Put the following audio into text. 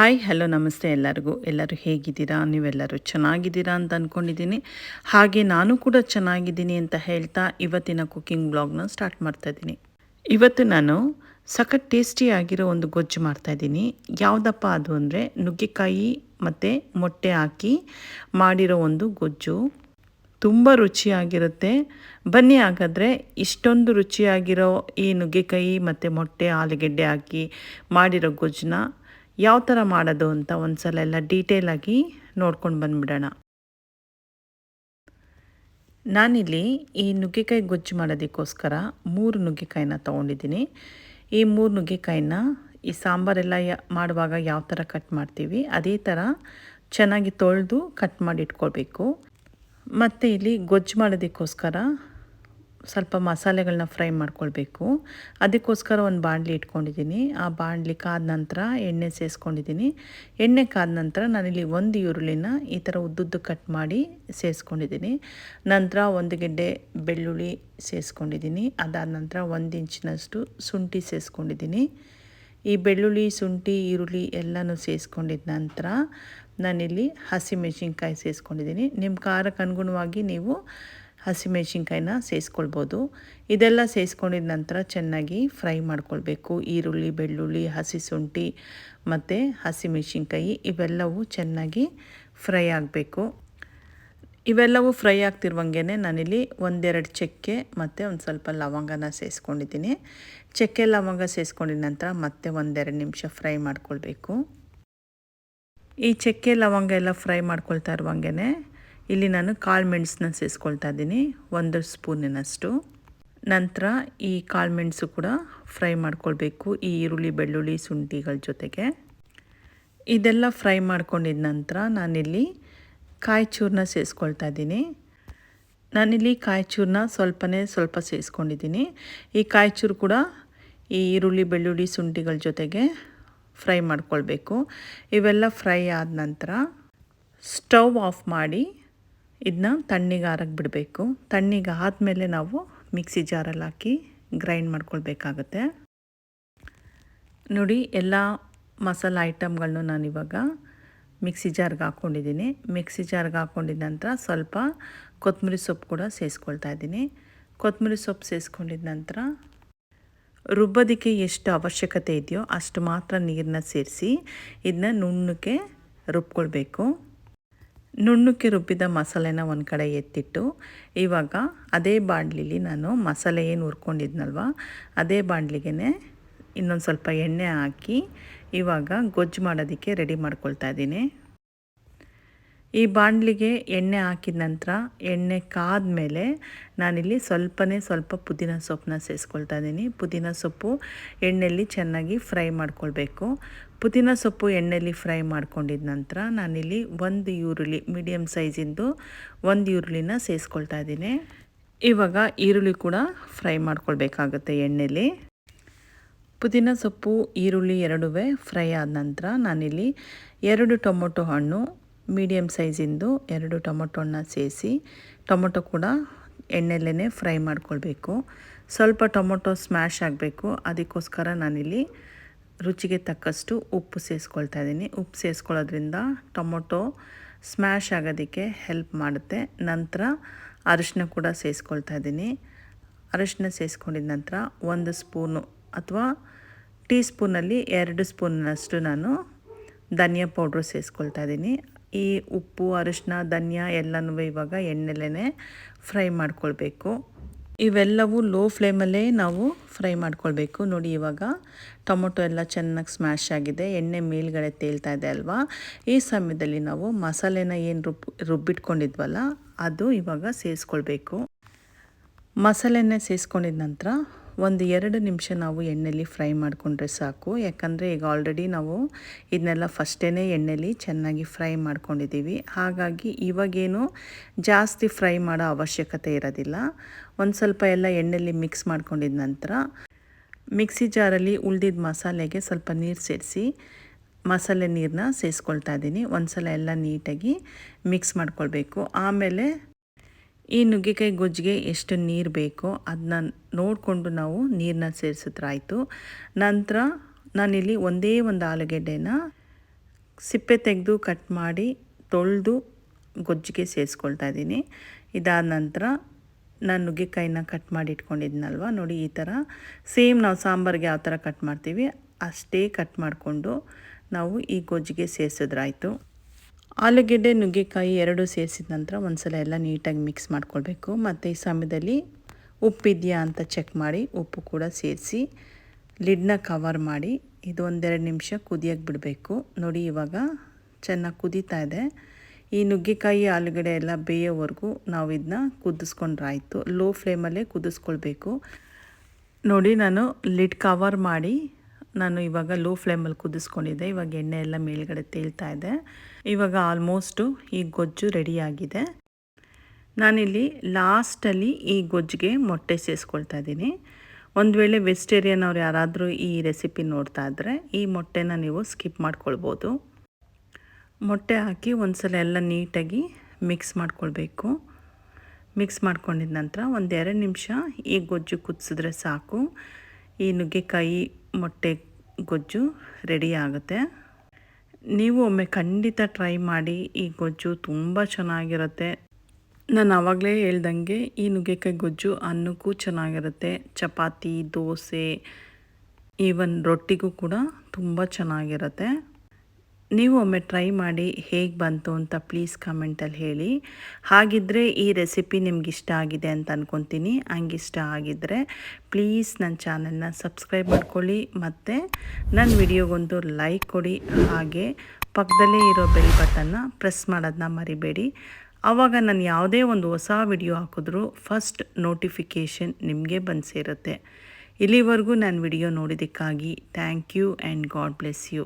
Hi, hello, ನಮಸ್ತೆ ಎಲ್ಲರಿಗೂ. ಎಲ್ಲರೂ ಹೇಗಿದ್ದೀರಾ? ನೀವೆಲ್ಲರೂ ಚೆನ್ನಾಗಿದ್ದೀರಾ ಅಂತ ಅಂದ್ಕೊಂಡಿದ್ದೀನಿ ಹಾಗೆ ನಾನು ಕೂಡ ಚೆನ್ನಾಗಿದ್ದೀನಿ ಅಂತ ಹೇಳ್ತಾ ಇವತ್ತಿನ ಕುಕ್ಕಿಂಗ್ ಬ್ಲಾಗ್ನ ಸ್ಟಾರ್ಟ್ ಮಾಡ್ತಾ ಇದ್ದೀನಿ. ಇವತ್ತು ನಾನು ಸಖತ್ ಟೇಸ್ಟಿಯಾಗಿರೋ ಒಂದು ಗೊಜ್ಜು ಮಾಡ್ತಾಯಿದ್ದೀನಿ ಯಾವುದಪ್ಪ ಅದು ಅಂದರೆ ನುಗ್ಗೆಕಾಯಿ ಮತ್ತು ಮೊಟ್ಟೆ ಹಾಕಿ ಮಾಡಿರೋ ಒಂದು ಗೊಜ್ಜು. ತುಂಬ ರುಚಿಯಾಗಿರುತ್ತೆ. ಬನ್ನಿ ಹಾಗಾದರೆ ಇಷ್ಟೊಂದು ರುಚಿಯಾಗಿರೋ ಈ ನುಗ್ಗೆಕಾಯಿ ಮತ್ತು ಮೊಟ್ಟೆ, ಆಲೂಗೆಡ್ಡೆ ಹಾಕಿ ಮಾಡಿರೋ ಗೊಜ್ಜನ್ನ ಯಾವ ಥರ ಮಾಡೋದು ಅಂತ ಒಂದು ಸಲ ಎಲ್ಲ ಡೀಟೇಲಾಗಿ ನೋಡ್ಕೊಂಡು ಬಂದುಬಿಡೋಣ. ನಾನಿಲ್ಲಿ ಈ ನುಗ್ಗೆಕಾಯಿ ಗೊಜ್ಜು ಮಾಡೋದಕ್ಕೋಸ್ಕರ ಮೂರು ನುಗ್ಗೆಕಾಯಿನ ತೊಗೊಂಡಿದ್ದೀನಿ. ಈ ಮೂರು ನುಗ್ಗೆಕಾಯಿನ ಈ ಸಾಂಬಾರೆಲ್ಲ ಯ, ಮಾಡುವಾಗ ಯಾವ ಥರ ಕಟ್ ಮಾಡ್ತೀವಿ, ಅದೇ ಥರ ಚೆನ್ನಾಗಿ ತೊಳೆದು ಕಟ್ ಮಾಡಿ ಇಟ್ಕೊಳ್ಬೇಕು. ಮತ್ತು ಇಲ್ಲಿ ಗೊಜ್ಜು ಮಾಡೋದಕ್ಕೋಸ್ಕರ ಸ್ವಲ್ಪ ಮಸಾಲೆಗಳನ್ನ ಫ್ರೈ ಮಾಡ್ಕೊಳ್ಬೇಕು. ಅದಕ್ಕೋಸ್ಕರ ಒಂದು ಬಾಣಲಿ ಇಟ್ಕೊಂಡಿದ್ದೀನಿ. ಆ ಬಾಣಲಿ ಕಾದ ನಂತರ ಎಣ್ಣೆ ಸೇರಿಸ್ಕೊಂಡಿದ್ದೀನಿ ಎಣ್ಣೆ ಕಾದ ನಂತರ ನಾನಿಲ್ಲಿ ಒಂದು ಈರುಳ್ಳಿನ ಈ ಥರ ಉದ್ದುದ್ದು ಕಟ್ ಮಾಡಿ ಸೇರಿಸ್ಕೊಂಡಿದ್ದೀನಿ ನಂತರ ಒಂದು ಗೆಡ್ಡೆ ಬೆಳ್ಳುಳ್ಳಿ ಸೇರಿಸ್ಕೊಂಡಿದ್ದೀನಿ ಅದಾದ ನಂತರ ಒಂದು ಇಂಚಿನಷ್ಟು ಶುಂಠಿ ಸೇರಿಸ್ಕೊಂಡಿದ್ದೀನಿ ಈ ಬೆಳ್ಳುಳ್ಳಿ, ಶುಂಠಿ, ಈರುಳ್ಳಿ ಎಲ್ಲನೂ ಸೇರಿಸ್ಕೊಂಡಿದ್ದ ನಂತರ ನಾನಿಲ್ಲಿ ಹಸಿಮೆಣಸಿನ್ಕಾಯಿ ಸೇರಿಸ್ಕೊಂಡಿದ್ದೀನಿ ನಿಮ್ಮ ಖಾರಕ್ಕೆ ಅನುಗುಣವಾಗಿ ನೀವು ಹಸಿಮೆಣ್ಸಿನ್ಕಾಯಿನ ಸೇರಿಸ್ಕೊಳ್ಬೋದು ಇದೆಲ್ಲ ಸೇರಿಸ್ಕೊಂಡಿದ ನಂತರ ಚೆನ್ನಾಗಿ ಫ್ರೈ ಮಾಡ್ಕೊಳ್ಬೇಕು. ಈರುಳ್ಳಿ, ಬೆಳ್ಳುಳ್ಳಿ, ಹಸಿ ಶುಂಠಿ ಮತ್ತು ಹಸಿಮೆಣ್ಸಿನ್ಕಾಯಿ ಇವೆಲ್ಲವೂ ಚೆನ್ನಾಗಿ ಫ್ರೈ ಆಗಬೇಕು. ಇವೆಲ್ಲವೂ ಫ್ರೈ ಆಗ್ತಿರುವಂಗೆ ನಾನಿಲ್ಲಿ ಒಂದೆರಡು ಚಕ್ಕೆ ಮತ್ತು ಒಂದು ಸ್ವಲ್ಪ ಲವಂಗನ ಸೇರಿಸ್ಕೊಂಡಿದ್ದೀನಿ ಚಕ್ಕೆ, ಲವಂಗ ಸೇರಿಸ್ಕೊಂಡಿದ ನಂತರ ಮತ್ತೆ ಒಂದೆರಡು ನಿಮಿಷ ಫ್ರೈ ಮಾಡ್ಕೊಳ್ಬೇಕು. ಈ ಚಕ್ಕೆ, ಲವಂಗ ಎಲ್ಲ ಫ್ರೈ ಮಾಡ್ಕೊಳ್ತಾ ಇರುವಂಗೆ ಇಲ್ಲಿ ನಾನು ಕಾಳು ಮೆಣಸನ್ನ ಸೇರಿಸ್ಕೊಳ್ತಾ ಇದ್ದೀನಿ. ಒಂದು ಸ್ಪೂನಿನಷ್ಟು. ನಂತರ ಈ ಕಾಳು ಮೆಣಸು ಕೂಡ ಫ್ರೈ ಮಾಡ್ಕೊಳ್ಬೇಕು, ಈ ಈರುಳ್ಳಿ, ಬೆಳ್ಳುಳ್ಳಿ, ಶುಂಠಿಗಳ ಜೊತೆಗೆ. ಇದೆಲ್ಲ ಫ್ರೈ ಮಾಡ್ಕೊಂಡಿದ ನಂತರ ನಾನಿಲ್ಲಿ ಕಾಯಿ ಚೂರನ್ನ ಸೇರಿಸ್ಕೊಳ್ತಾ ಇದ್ದೀನಿ. ನಾನಿಲ್ಲಿ ಕಾಯಿ ಚೂರನ್ನ ಸ್ವಲ್ಪನೇ ಸ್ವಲ್ಪ ಸೇರಿಸ್ಕೊಂಡಿದ್ದೀನಿ ಈ ಕಾಯಿ ಚೂರು ಕೂಡ ಈ ಈರುಳ್ಳಿ, ಬೆಳ್ಳುಳ್ಳಿ, ಶುಂಠಿಗಳ ಜೊತೆಗೆ ಫ್ರೈ ಮಾಡ್ಕೊಳ್ಬೇಕು. ಇವೆಲ್ಲ ಫ್ರೈ ಆದ ನಂತರ ಸ್ಟವ್ ಆಫ್ ಮಾಡಿ ಇದನ್ನ ತಣ್ಣಿಗೆ ಆರಕ್ಕೆ ಬಿಡಬೇಕು. ತಣ್ಣಿಗೆ ಆದಮೇಲೆ ನಾವು ಮಿಕ್ಸಿ ಜಾರಲ್ಲಿ ಹಾಕಿ ಗ್ರೈಂಡ್ ಮಾಡ್ಕೊಳ್ಬೇಕಾಗತ್ತೆ. ನೋಡಿ, ಎಲ್ಲ ಮಸಾಲ ಐಟಮ್ಗಳನ್ನೂ ನಾನಿವಾಗ ಮಿಕ್ಸಿ ಜಾರ್ಗೆ ಹಾಕ್ಕೊಂಡಿದ್ದೀನಿ ಮಿಕ್ಸಿ ಜಾರ್ಗೆ ಹಾಕ್ಕೊಂಡಿದ್ದ ನಂತರ ಸ್ವಲ್ಪ ಕೊತ್ತಂಬರಿ ಸೊಪ್ಪು ಕೂಡ ಸೇರಿಸ್ಕೊಳ್ತಾ ಇದ್ದೀನಿ. ಕೊತ್ತಂಬರಿ ಸೊಪ್ಪು ಸೇರಿಸ್ಕೊಂಡಿದ ನಂತರ ರುಬ್ಬೋದಕ್ಕೆ ಎಷ್ಟು ಅವಶ್ಯಕತೆ ಇದೆಯೋ ಅಷ್ಟು ಮಾತ್ರ ನೀರನ್ನ ಸೇರಿಸಿ ಇದನ್ನ ನುಣ್ಣಕ್ಕೆ ರುಬ್ಕೊಳ್ಬೇಕು. ನುಣ್ಣಕ್ಕೆ ರುಬ್ಬಿದ ಮಸಾಲೆನ ಒಂದು ಕಡೆ ಎತ್ತಿಟ್ಟು, ಇವಾಗ ಅದೇ ಬಾಣಲಿಲಿ ನಾನು ಮಸಾಲೆ ಏನು ಹುರ್ಕೊಂಡಿದ್ನಲ್ವ, ಅದೇ ಬಾಣಲಿಗೆ ಇನ್ನೊಂದು ಸ್ವಲ್ಪ ಎಣ್ಣೆ ಹಾಕಿ ಇವಾಗ ಗೊಜ್ಜು ಮಾಡೋದಕ್ಕೆ ರೆಡಿ ಮಾಡ್ಕೊಳ್ತಾ ಇದ್ದೀನಿ. ಈ ಬಾಣಲಿಗೆ ಎಣ್ಣೆ ಹಾಕಿದ ನಂತರ ಎಣ್ಣೆ ಕಾದ ಮೇಲೆ ನಾನಿಲ್ಲಿ ಸ್ವಲ್ಪನೇ ಸ್ವಲ್ಪ ಪುದೀನ ಸೊಪ್ಪನ್ನ ಸೇರಿಸ್ಕೊಳ್ತಾ ಇದ್ದೀನಿ. ಪುದೀನ ಸೊಪ್ಪು ಎಣ್ಣೆಯಲ್ಲಿ ಚೆನ್ನಾಗಿ ಫ್ರೈ ಮಾಡ್ಕೊಳ್ಬೇಕು. ಪುದೀನ ಸೊಪ್ಪು ಎಣ್ಣೆಯಲ್ಲಿ ಫ್ರೈ ಮಾಡ್ಕೊಂಡಿದ ನಂತರ ನಾನಿಲ್ಲಿ ಒಂದು ಈರುಳ್ಳಿ ಮೀಡಿಯಮ್ ಸೈಜಿಂದು ಒಂದು ಈರುಳ್ಳಿನ ಸೇರಿಸ್ಕೊಳ್ತಾ ಇದ್ದೀನಿ. ಇವಾಗ ಈರುಳ್ಳಿ ಕೂಡ ಫ್ರೈ ಮಾಡ್ಕೊಳ್ಬೇಕಾಗುತ್ತೆ ಎಣ್ಣೆಯಲ್ಲಿ ಪುದೀನ ಸೊಪ್ಪು, ಈರುಳ್ಳಿ ಎರಡೂ ಫ್ರೈ ಆದ ನಂತರ ನಾನಿಲ್ಲಿ ಎರಡು ಟೊಮೊಟೊ ಹಣ್ಣು ಮೀಡಿಯಮ್ ಸೈಜಿಂದು ಎರಡು ಟೊಮೊಟೊ ಹಣ್ಣು ಸೇರಿಸಿ ಟೊಮೊಟೊ ಕೂಡ ಎಣ್ಣೆಲ್ಲೇ ಫ್ರೈ ಮಾಡ್ಕೊಳ್ಬೇಕು. ಸ್ವಲ್ಪ ಟೊಮೊಟೊ ಸ್ಮ್ಯಾಶ್ ಆಗಬೇಕು. ಅದಕ್ಕೋಸ್ಕರ ನಾನಿಲ್ಲಿ ರುಚಿಗೆ ತಕ್ಕಷ್ಟು ಉಪ್ಪು ಸೇರಿಸ್ಕೊಳ್ತಾ ಇದ್ದೀನಿ. ಉಪ್ಪು ಸೇರಿಸ್ಕೊಳ್ಳೋದ್ರಿಂದ ಟೊಮೊಟೊ ಸ್ಮ್ಯಾಶ್ ಆಗೋದಕ್ಕೆ ಹೆಲ್ಪ್ ಮಾಡುತ್ತೆ. ನಂತರ ಅರಿಶಿನ ಕೂಡ ಸೇರಿಸ್ಕೊಳ್ತಾ ಇದ್ದೀನಿ. ಅರಿಶಿನ ಸೇರಿಸ್ಕೊಂಡಿದ ನಂತರ ಒಂದು ಸ್ಪೂನು ಅಥವಾ ಟೀ ಸ್ಪೂನಲ್ಲಿ ಎರಡು ಸ್ಪೂನಷ್ಟು ನಾನು ಧನಿಯಾ ಪೌಡ್ರು ಸೇರಿಸ್ಕೊಳ್ತಾ ಇದ್ದೀನಿ ಈ ಉಪ್ಪು, ಅರಿಶಿನ, ಧನಿಯಾ ಎಲ್ಲನೂ ಇವಾಗ ಎಣ್ಣೆಲೇ ಫ್ರೈ ಮಾಡ್ಕೊಳ್ಬೇಕು. ಇವೆಲ್ಲವೂ ಲೋ ಫ್ಲೇಮಲ್ಲೇ ನಾವು ಫ್ರೈ ಮಾಡ್ಕೊಳ್ಬೇಕು. ನೋಡಿ ಇವಾಗ ಟೊಮೊಟೊ ಎಲ್ಲ ಚೆನ್ನಾಗಿ ಸ್ಮ್ಯಾಶ್ ಆಗಿದೆ. ಎಣ್ಣೆ ಮೇಲ್ಗಡೆ ತೇಲ್ತಾ ಇದೆ ಅಲ್ವಾ? ಈ ಸಮಯದಲ್ಲಿ ನಾವು ಮಸಾಲೆನ ಏನು ರುಬ್, ರುಬ್ಬಿಟ್ಕೊಂಡಿದ್ವಲ್ಲ, ಅದು ಇವಾಗ ಸೇರಿಸ್ಕೊಳ್ಬೇಕು ಮಸಾಲೆನೇ ಸೇರಿಸ್ಕೊಂಡಿದ ನಂತರ ಒಂದು ಎರಡು ನಿಮಿಷ ನಾವು ಎಣ್ಣೆಲಿ ಫ್ರೈ ಮಾಡಿಕೊಂಡ್ರೆ ಸಾಕು. ಯಾಕಂದರೆ ಈಗ ಆಲ್ರೆಡಿ ನಾವು ಇದನ್ನೆಲ್ಲ ಫಸ್ಟೇ ಎಣ್ಣೆಲಿ ಚೆನ್ನಾಗಿ ಫ್ರೈ ಮಾಡ್ಕೊಂಡಿದ್ದೀವಿ. ಹಾಗಾಗಿ ಇವಾಗೇನು ಜಾಸ್ತಿ ಫ್ರೈ ಮಾಡೋ ಅವಶ್ಯಕತೆ ಇರೋದಿಲ್ಲ. ಒಂದು ಸ್ವಲ್ಪ ಎಲ್ಲ ಎಣ್ಣೆಲಿ ಮಿಕ್ಸ್ ಮಾಡ್ಕೊಂಡಿದ ನಂತರ ಮಿಕ್ಸಿ ಜಾರಲ್ಲಿ ಉಳ್ದಿದ್ದ ಮಸಾಲೆಗೆ ಸ್ವಲ್ಪ ನೀರು ಸೇರಿಸಿ ಮಸಾಲೆ ನೀರನ್ನ ಸೇರಿಸ್ಕೊಳ್ತಾ ಇದ್ದೀನಿ. ಒಂದು ಸಲ ಎಲ್ಲ ನೀಟಾಗಿ ಮಿಕ್ಸ್ ಮಾಡ್ಕೊಳ್ಬೇಕು. ಆಮೇಲೆ ಈ ನುಗ್ಗೆಕಾಯಿ ಗೊಜ್ಜಿಗೆ ಎಷ್ಟು ನೀರು ಬೇಕೋ ಅದನ್ನ ನೋಡಿಕೊಂಡು ನಾವು ನೀರನ್ನ ಸೇರಿಸಿದ್ರಾಯ್ತು. ನಂತರ ನಾನಿಲ್ಲಿ ಒಂದೇ ಒಂದು ಆಲೂಗೆಡ್ಡೆನ ಸಿಪ್ಪೆ ತೆಗೆದು ಕಟ್ ಮಾಡಿ ತೊಳೆದು ಗೊಜ್ಜಿಗೆ ಸೇರಿಸ್ಕೊಳ್ತಾ ಇದ್ದೀನಿ. ಇದಾದ ನಂತರ ನಾನು ನುಗ್ಗೆಕಾಯಿನ ಕಟ್ ಮಾಡಿ ಇಟ್ಕೊಂಡಿದ್ನಲ್ವ? ನೋಡಿ ಈ ಥರ. ಸೇಮ್ ನಾವು ಸಾಂಬಾರಿಗೆ ಯಾವ ಥರ ಕಟ್ ಮಾಡ್ತೀವಿ, ಅಷ್ಟೇ ಕಟ್ ಮಾಡಿಕೊಂಡು ನಾವು ಈ ಗೊಜ್ಜಿಗೆ ಸೇರಿಸಿದ್ರಾಯ್ತು. ಆಲೂಗೆಡ್ಡೆ, ನುಗ್ಗೆಕಾಯಿ ಎರಡು ಸೇರಿಸಿದ ನಂತರ ಒಂದ್ಸಲ ಎಲ್ಲ ನೀಟಾಗಿ ಮಿಕ್ಸ್ ಮಾಡ್ಕೊಳ್ಬೇಕು. ಮತ್ತು ಈ ಸಮಯದಲ್ಲಿ ಉಪ್ಪಿದೆಯಾ ಅಂತ ಚೆಕ್ ಮಾಡಿ, ಉಪ್ಪು ಕೂಡ ಸೇರಿಸಿ ಲಿಡ್ನ ಕವರ್ ಮಾಡಿ ಇದು ಒಂದೆರಡು ನಿಮಿಷ ಕುದಿಯೋಕ್ಕೆ ಬಿಡಬೇಕು. ನೋಡಿ ಇವಾಗ ಚೆನ್ನಾಗಿ ಕುದೀತಾ ಇದೆ. ಈ ನುಗ್ಗೆಕಾಯಿ, ಆಲೂಗಡ್ಡೆ ಎಲ್ಲ ಬೇಯೋವರೆಗೂ ನಾವು ಇದನ್ನ ಕುದಿಸ್ಕೊಂಡ್ರಾಯಿತು. ಲೋ ಫ್ಲೇಮಲ್ಲೇ ಕುದಿಸ್ಕೊಳ್ಬೇಕು. ನೋಡಿ ನಾನು ಲಿಡ್ ಕವರ್ ಮಾಡಿ ನಾನು ಇವಾಗ ಲೋ ಫ್ಲೇಮಲ್ಲಿ ಕುದಿಸ್ಕೊಂಡಿದ್ದೆ. ಇವಾಗ ಎಣ್ಣೆ ಎಲ್ಲ ಮೇಲ್ಗಡೆ ತೇಲ್ತಾ ಇದೆ. ಇವಾಗ ಆಲ್ಮೋಸ್ಟು ಈ ಗೊಜ್ಜು ರೆಡಿಯಾಗಿದೆ ನಾನಿಲ್ಲಿ ಲಾಸ್ಟಲ್ಲಿ ಈ ಗೊಜ್ಜಿಗೆ ಮೊಟ್ಟೆ ಸೇರಿಸ್ಕೊಳ್ತಾ ಇದ್ದೀನಿ. ಒಂದು ವೇಳೆ ವೆಜಿಟೇರಿಯನ್ ಅವ್ರು ಯಾರಾದರೂ ಈ ರೆಸಿಪಿ ನೋಡ್ತಾ ಇದ್ದರೆ ಈ ಮೊಟ್ಟೆನ ನೀವು ಸ್ಕಿಪ್ ಮಾಡ್ಕೊಳ್ಬೋದು. ಮೊಟ್ಟೆ ಹಾಕಿ ಒಂದ್ಸಲ ಎಲ್ಲ ನೀಟಾಗಿ ಮಿಕ್ಸ್ ಮಾಡ್ಕೊಳ್ಬೇಕು. ಮಿಕ್ಸ್ ಮಾಡ್ಕೊಂಡಿದ ನಂತರ ಒಂದೆರಡು ನಿಮಿಷ ಈ ಗೊಜ್ಜು ಕುದಿಸಿದ್ರೆ ಸಾಕು. ಈ ನುಗ್ಗೆಕಾಯಿ ಮೊಟ್ಟೆ ಗೊಜ್ಜು ರೆಡಿ ಆಗುತ್ತೆ. ನೀವು ಒಮ್ಮೆ ಖಂಡಿತ ಟ್ರೈ ಮಾಡಿ, ಈ ಗೊಜ್ಜು ತುಂಬ ಚೆನ್ನಾಗಿರುತ್ತೆ. ನಾನು ಆವಾಗಲೇ ಹೇಳ್ದಂಗೆ, ಈ ನುಗ್ಗೆಕಾಯಿ ಗೊಜ್ಜು ಅನ್ನಕ್ಕೂ ಚೆನ್ನಾಗಿರುತ್ತೆ. ಚಪಾತಿ, ದೋಸೆ ಈವನ್ ರೊಟ್ಟಿಗೂ ಕೂಡ ತುಂಬ ಚೆನ್ನಾಗಿರುತ್ತೆ. ನೀವು ಒಮ್ಮೆ ಟ್ರೈ ಮಾಡಿ ಹೇಗೆ ಬಂತು ಅಂತ ಪ್ಲೀಸ್ ಕಮೆಂಟಲ್ಲಿ ಹೇಳಿ. ಹಾಗಿದ್ದರೆ ಈ ರೆಸಿಪಿ ನಿಮ್ಗೆ ಇಷ್ಟ ಆಗಿದೆ ಅಂತ ಅಂದ್ಕೊತೀನಿ ಹಂಗೆ ಇಷ್ಟ ಆಗಿದ್ದರೆ ಪ್ಲೀಸ್ ನನ್ನ ಚಾನಲ್ನ ಸಬ್ಸ್ಕ್ರೈಬ್ ಮಾಡ್ಕೊಳ್ಳಿ. ಮತ್ತು ನನ್ನ ವಿಡಿಯೋಗೊಂದು ಲೈಕ್ ಕೊಡಿ. ಹಾಗೆ ಪಕ್ಕದಲ್ಲೇ ಇರೋ ಬೆಲ್ ಬಟನ್ನ ಪ್ರೆಸ್ ಮಾಡೋದನ್ನ ಮರಿಬೇಡಿ. ಆವಾಗ ನಾನು ಯಾವುದೇ ಒಂದು ಹೊಸ ವಿಡಿಯೋ ಹಾಕಿದ್ರೂ ಫಸ್ಟ್ ನೋಟಿಫಿಕೇಷನ್ ನಿಮಗೆ ಬಂದು ಸೇರುತ್ತೆ ಇಲ್ಲಿವರೆಗೂ ನಾನು video ನೋಡಿದ್ದಕ್ಕಾಗಿ thank you and God bless you